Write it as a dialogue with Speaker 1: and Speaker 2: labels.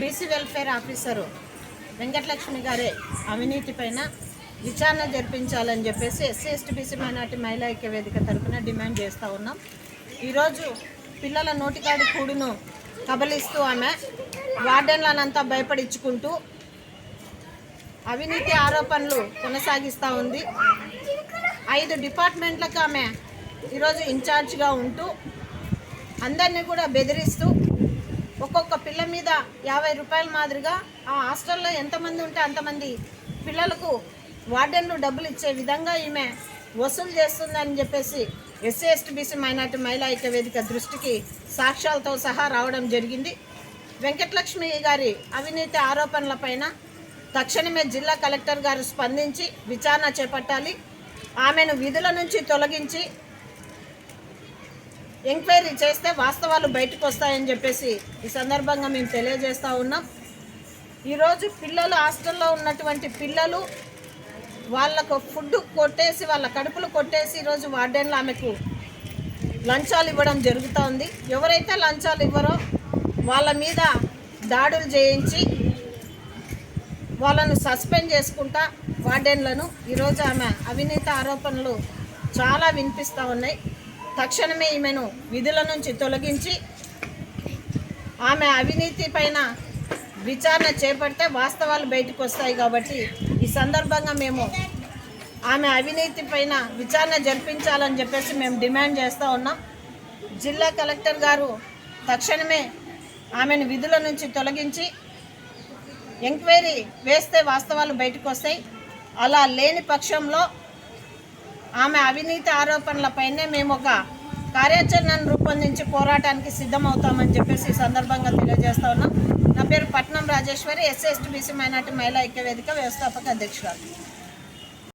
Speaker 1: BC welfare officer Venkatalakshmi గారే అవినీతి పైన విచారణ జరిపించాలని చెప్పేసి ఎస్సీ ఎస్టీ బీసీ మైనార్టీ మహిళా ఐక్య వేదిక తరఫున డిమాండ్ చేస్తూ ఉన్నాం. ఈరోజు పిల్లల నోటికాడి కూడును కబలిస్తూ ఆమె వార్డెన్లనంతా భయపడించుకుంటూ అవినీతి ఆరోపణలు కొనసాగిస్తూ ఉంది. ఐదు డిపార్ట్మెంట్లకు ఆమె ఈరోజు ఇన్ఛార్జ్గా ఉంటూ అందరినీ కూడా బెదిరిస్తూ ఒక్కొక్క పిల్ల మీద యాభై రూపాయల మాదిరిగా ఆ హాస్టల్లో ఎంతమంది ఉంటే అంతమంది పిల్లలకు వార్డెన్లు డబ్బులు ఇచ్చే విధంగా ఈమె వసూలు చేస్తుందని చెప్పేసి ఎస్సీ ఎస్టీ బీసీ మైనార్టీ మహిళా ఐక్య వేదిక దృష్టికి సాక్ష్యాలతో సహా రావడం జరిగింది. వెంకటలక్ష్మి గారి అవినీతి ఆరోపణలపైన తక్షణమే జిల్లా కలెక్టర్ గారు స్పందించి విచారణ చేపట్టాలి. ఆమెను విధుల నుంచి తొలగించి ఎంక్వైరీ చేస్తే వాస్తవాలు బయటకు వస్తాయని చెప్పేసి ఈ సందర్భంగా మేము తెలియజేస్తూ ఉన్నాం. ఈరోజు పిల్లలు హాస్టల్లో ఉన్నటువంటి పిల్లలు వాళ్ళకు ఫుడ్ కొట్టేసి వాళ్ళ కడుపులు కొట్టేసి ఈరోజు వార్డెన్లు ఆమెకు లంచాలు ఇవ్వడం జరుగుతోంది. ఎవరైతే లంచాలు ఇవ్వరో వాళ్ళ మీద దాడులు చేయించి వాళ్ళను సస్పెండ్ చేసుకుంటా వార్డెన్లను ఈరోజు ఆమె అవినీతి ఆరోపణలు చాలా వినిపిస్తూ ఉన్నాయి. తక్షణమే ఈమెను విధుల నుంచి తొలగించి ఆమె అవినీతి పైన విచారణ చేపడితే వాస్తవాలు బయటకు వస్తాయి కాబట్టి ఈ సందర్భంగా మేము ఆమె అవినీతి పైన విచారణ జరిపించాలని చెప్పేసి మేము డిమాండ్ చేస్తూ ఉన్నాం. జిల్లా కలెక్టర్ గారు తక్షణమే ఆమెను విధుల నుంచి తొలగించి ఎంక్వైరీ వేస్తే వాస్తవాలు బయటకు వస్తాయి. అలా లేని పక్షంలో ఆమె అవినీతి ఆరోపణలపైనే మేము ఒక కార్యాచరణను రూపొందించి పోరాటానికి సిద్ధమవుతామని చెప్పేసి ఈ సందర్భంగా తెలియజేస్తా ఉన్నాం. నా పేరు Patnam Rajeshwari SC ST BC minority మహిళా ఐక్యవేదిక వ్యవస్థాపక అధ్యక్షురాలు.